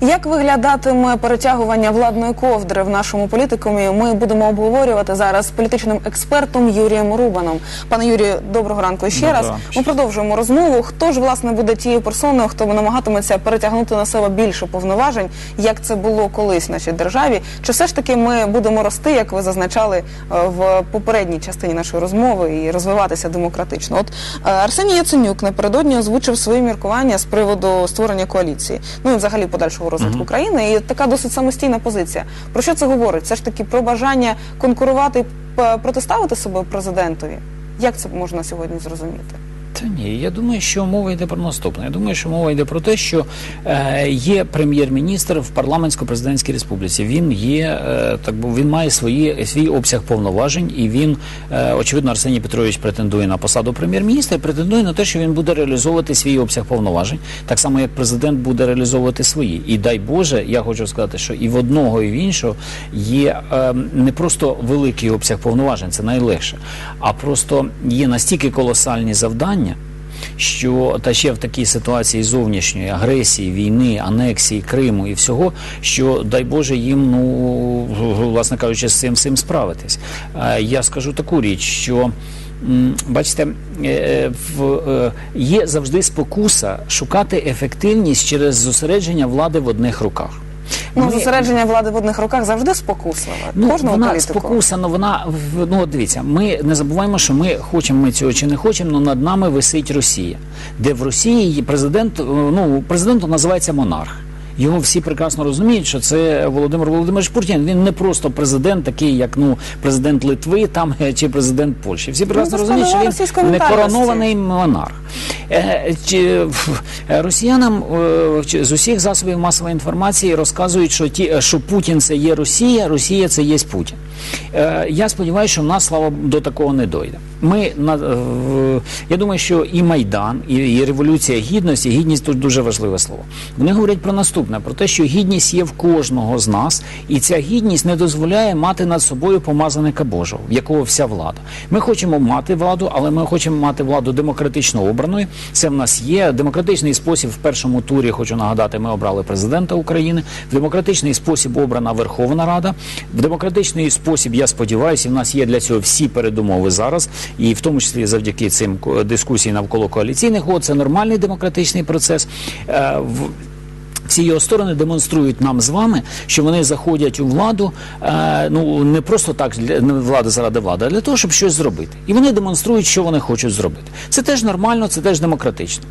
Як виглядатиме перетягування владної ковдри в нашому політикумі? Ми будемо обговорювати зараз з політичним експертом Юрієм Рубаном. Пане Юрію, доброго ранку ще Доброго раз. Ми продовжуємо розмову. Хто ж власне буде тією персоною, хто намагатиметься перетягнути на себе більше повноважень, як це було колись в нашій державі? Чи все ж таки ми будемо рости, як ви зазначали е, в попередній частині нашої розмови, і розвиватися демократично? От е, Арсеній Яценюк напередодні озвучив свої міркування з приводу створення коаліції, ну і взагалі подальшого розвитку країни. І така досить самостійна позиція. Про що це говорить? Це ж таки про бажання конкурувати, протиставити себе президентові. Як це можна сьогодні зрозуміти? Та ні, я думаю, що мова йде про наступне. Я думаю, що мова йде про те, що е, є прем'єр-міністр в парламентсько-президентській республіці. Він є е, так він має свої свій обсяг повноважень, і він е, очевидно Арсеній Петрович претендує на посаду прем'єр-міністра. Претендує на те, що він буде реалізовувати свій обсяг повноважень, так само як президент буде реалізовувати свої. І дай Боже, я хочу сказати, що і в одного, і в іншого є е, не просто великий обсяг повноважень, це найлегше, а просто є настільки колосальні завдання що та ще в такій ситуації зовнішньої агресії, війни, анексії Криму і всього, що дай Боже їм, ну власне кажучи, з цим всім справитись. Е, Я скажу таку річ, що. Бачите, е, е, є завжди спокуса шукати ефективність через зосередження влади в одних руках. Ну, зосередження влади в одних руках завжди спокусливе. Ну, Кожного вона політику. спокуса, ну вона ну дивіться. Ми не забуваємо, що ми хочемо ми цього чи не хочемо, але над нами висить Росія, де в Росії президент. е, Ну президентом називається монарх. Його всі прекрасно розуміють, що це Володимир Володимирович Путін. Він не просто президент, такий як ну президент Литви, там е, чи президент Польщі. Всі прекрасно розуміють, що він не коронований монарх. Е, е, росіянам з усіх засобів масової інформації розказують, що ті, що Путін це є Росія, Росія це є Путін. Е, я сподіваюся, що в нас слава до такого не дойде. Ми на е, я думаю, що і майдан, і, революція гідності, гідність тут дуже важливе слово. Вони говорять про наступне: про те, що гідність є в кожного з нас, і ця гідність не дозволяє мати над собою помазаника Божого, в якого вся влада. Ми хочемо мати владу, але ми хочемо мати владу демократично обраною. Це в нас є демократичний спосіб. В першому турі хочу нагадати, ми обрали президента України. В демократичний спосіб обрана Верховна Рада. В демократичний спосіб, я сподіваюся, в нас є для цього всі передумови зараз, і в тому числі завдяки цим дискусій навколо коаліційних угод. Це нормальний демократичний процес. Всі його сторони демонструють нам з вами, що вони заходять у владу е, ну не просто так для не влада заради влади, а для того, щоб щось зробити. І вони демонструють, що вони хочуть зробити. Це теж нормально, це теж демократично.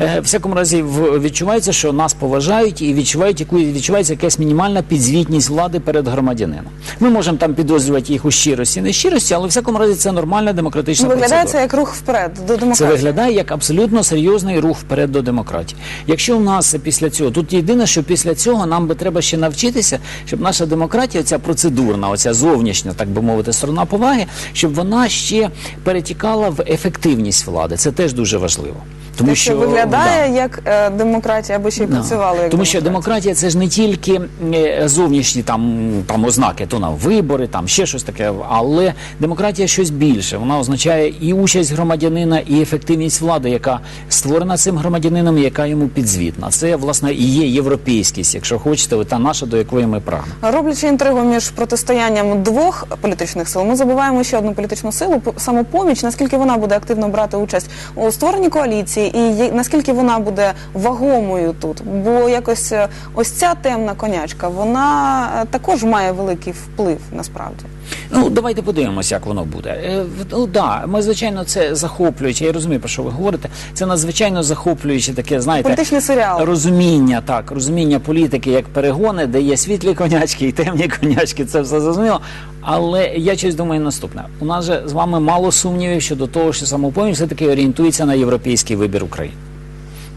Е, в всякому разі, відчувається, що нас поважають і відчувають яку відчувається якась мінімальна підзвітність влади перед громадянином. Ми можемо там підозрювати їх у щирості, не щирості, але в всякому разі це нормальна демократична Виглядає процедура. це як рух вперед до Це виглядає як абсолютно серйозний рух вперед до демократії. Якщо в нас після цього, тут єдине, що після цього нам би треба ще навчитися, щоб наша демократія, ця процедурна, оця зовнішня, так би мовити, сторона поваги, щоб вона ще перетікала в ефективність влади. Це теж дуже важливо. Тому Те, що виглядає да. як е, демократія, або ще й Да. працювала як тому, що демократія це ж не тільки е, зовнішні там, там ознаки, то на вибори, там ще щось таке, але демократія щось більше. Вона означає і участь громадянина, і ефективність влади, яка створена цим громадянином, яка йому підзвітна. Це власне і є європейськість, якщо хочете, та наша, до якої ми прагнемо. Роблячи інтригу між протистоянням двох політичних сил, ми забуваємо ще одну політичну силу самопоміч. Наскільки вона буде активно брати участь у створенні коаліції, і наскільки вона буде вагомою тут? Бо якось е, ось ця темна конячка, вона е, також має великий вплив насправді. Ну, давайте подивимося, як воно буде. Е, Ну да, ми звичайно це захоплююче. Я розумію, про що ви говорите. Це надзвичайно захоплююче таке, знаєте, Політичний серіал. розуміння, так, розуміння політики як перегони, де є світлі конячки і темні конячки. Це все зрозуміло. Але я щось думаю наступне. У нас же з вами мало сумнівів щодо того, що самопоміч все таки орієнтується на європейський вибір України.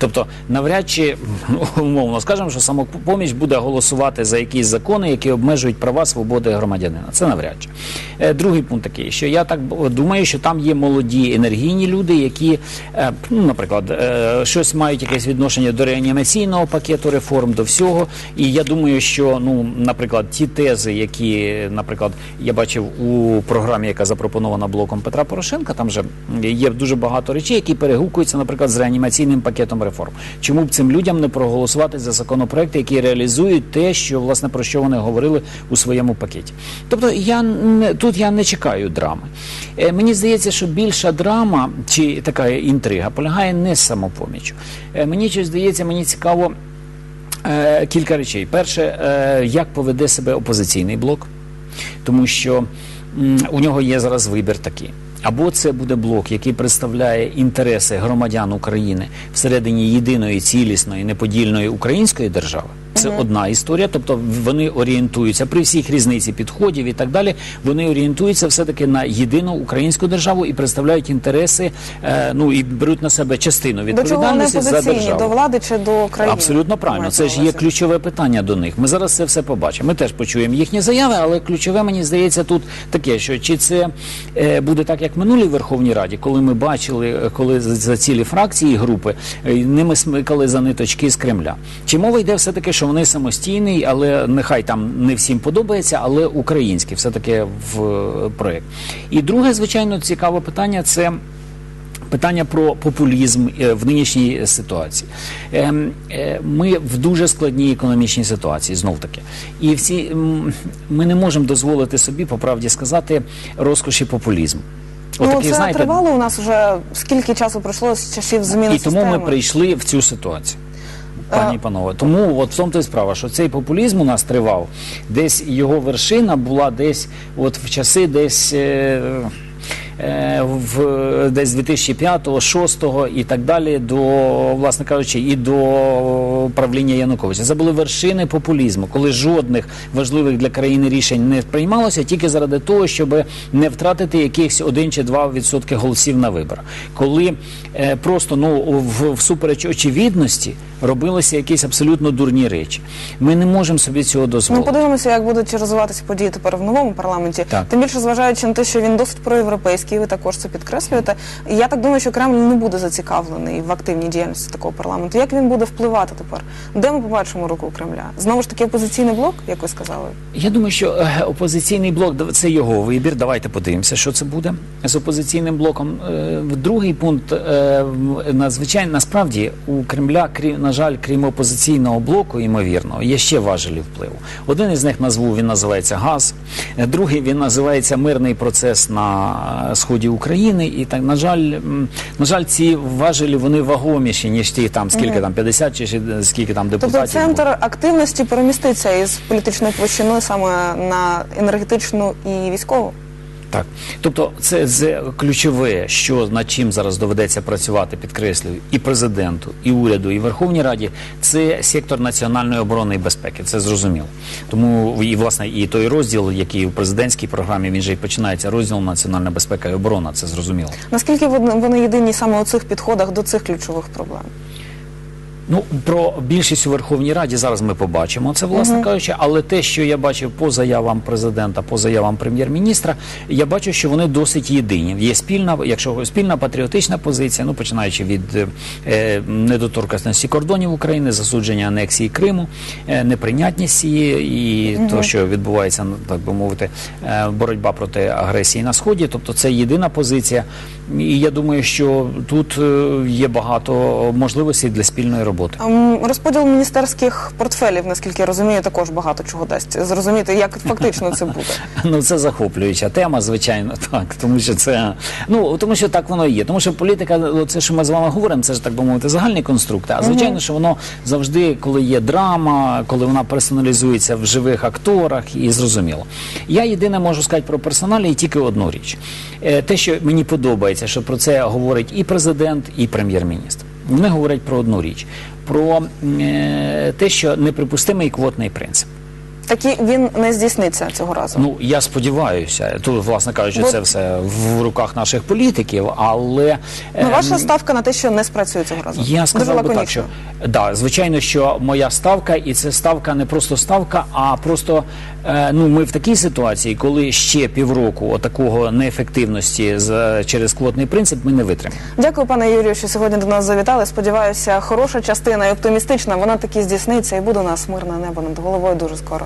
Тобто, навряд чи ну, умовно скажемо, що самопоміч буде голосувати за якісь закони, які обмежують права свободи громадянина. Це навряд чи. Е, Другий пункт такий, що я так думаю, що там є молоді енергійні люди, які, е, ну, наприклад, е, щось мають якесь відношення до реанімаційного пакету реформ, до всього. І я думаю, що ну, наприклад, ті тези, які, наприклад, я бачив у програмі, яка запропонована блоком Петра Порошенка, там же є дуже багато речей, які перегукуються, наприклад, з реанімаційним пакетом реформ. Реформ. Чому б цим людям не проголосувати за законопроекти, які реалізують те, що власне про що вони говорили у своєму пакеті? Тобто я не, тут я не чекаю драми. Е, мені здається, що більша драма чи така інтрига полягає не з самопоміччю. Е, мені щось здається, мені цікаво. Е, Кілька речей. Перше, е, як поведе себе опозиційний блок, тому що у нього є зараз вибір такий. Або це буде блок, який представляє інтереси громадян України всередині єдиної цілісної неподільної української держави. Це одна історія, тобто вони орієнтуються при всіх різниці підходів і так далі. Вони орієнтуються все таки на єдину українську державу і представляють інтереси, е, ну і беруть на себе частину До чого вони відповідальності за державу. До влади чи до країни? Абсолютно правильно. Це ж є ключове питання до них. Ми зараз це все побачимо. Ми теж почуємо їхні заяви, але ключове мені здається тут таке, що чи це е, буде так, як минулій Верховній Раді, коли ми бачили, е, коли за- за цілі фракції і групи е, ними смикали за ниточки з Кремля. Чи мова йде все таки, що вони самостійні, але нехай там не всім подобається, але українські, все таки в е, проект. І друге, звичайно, цікаве питання це. Питання про популізм е, в нинішній ситуації. Ем, е, Ми в дуже складній економічній ситуації, знов таки. І всі ми не можемо дозволити собі, по правді сказати, розкоші популізму. Ну, Отакий, це знаєте, тривало у нас вже скільки часу пройшло з часів зміни і тому системи? ми прийшли в цю ситуацію. Пані і панове, тому от в тому то й справа, що цей популізм у нас тривав, десь його вершина була десь, от в часи десь. Е, е, в десь 2005 2006 і так далі до власне кажучи, і до правління Януковича. Це були вершини популізму, коли жодних важливих для країни рішень не приймалося тільки заради того, щоб не втратити якихось 1 чи 2 відсотки голосів на виборах. Коли е, просто ну в, всупереч очевидності робилися якісь абсолютно дурні речі. Ми не можемо собі цього дозволити. подивимося, як будуть розвиватися події тепер в новому парламенті. Так. Тим більше зважаючи на те, що він досить проєвропейський, ви також це підкреслюєте. Я так думаю, що Кремль не буде зацікавлений в активній діяльності такого парламенту. Як він буде впливати тепер? Де ми побачимо руку Кремля? Знову ж таки, опозиційний блок, як ви сказали? Я думаю, що е, опозиційний блок це його вибір. Давайте подивимося, що це буде з опозиційним блоком. Е, Другий пункт е, надзвичайно насправді у Кремля, крім на жаль, крім опозиційного блоку, ймовірно, є ще важелі впливу. Один із них назву він називається газ, е, другий він називається мирний процес на е, сході України. І так на жаль, на жаль, ці важелі вони вагоміші ніж ті там скільки там 50 чи скільки там Тобто депутатів. було. центр активності переміститься із політичної площини саме на енергетичну і військову. Так, тобто це, це ключове, що над чим зараз доведеться працювати, підкреслюю, і президенту, і уряду, і Верховній Раді, це сектор національної оборони і безпеки. Це зрозуміло. Тому і власне і той розділ, який у президентській програмі він же і починається, розділ національна безпека і оборона. Це зрозуміло. Наскільки вони єдині саме у цих підходах до цих ключових проблем? Ну про більшість у Верховній Раді зараз ми побачимо це, власне кажучи. Але те, що я бачив по заявам президента, по заявам прем'єр-міністра, я бачу, що вони досить єдині. Є спільна, якщо спільна патріотична позиція, ну починаючи від е, недоторканості кордонів України, засудження анексії Криму, е, неприйнятність її і то, що відбувається, ну, так би мовити, е, боротьба проти агресії на сході. Тобто, це єдина позиція. І я думаю, що тут е, є багато можливостей для спільної роботи. Ем, Розподіл міністерських портфелів, наскільки я розумію, також багато чого дасть. Зрозуміти, як фактично це буде. Ну це захоплююча тема, звичайно, так. Тому що це ну тому, що так воно і є. Тому що політика, ну, це що ми з вами говоримо, це ж так би мовити, загальний конструкт. А звичайно, що воно завжди, коли є драма, коли вона персоналізується в живих акторах, і зрозуміло. Я єдине можу сказати про персоналі і тільки одну річ. Е, Те, що мені подобається, що про це говорить і президент, і прем'єр-міністр. Вони говорять про одну річ: про е, те, що неприпустимий квотний принцип. Такі він не здійсниться цього разу. Ну я сподіваюся, тут, власне кажучи, Бо- це все в руках наших політиків, але Ну, ем, ваша ставка на те, що не спрацює цього разу. я сказав Дуже би так, що да, звичайно, що моя ставка, і це ставка не просто ставка, а просто е, ну ми в такій ситуації, коли ще півроку отакого неефективності з через квотний принцип ми не витримаємо. Дякую, пане Юрію, що сьогодні до нас завітали. Сподіваюся, хороша частина і оптимістична. Вона таки здійсниться і буде у нас мирне небо над головою дуже скоро.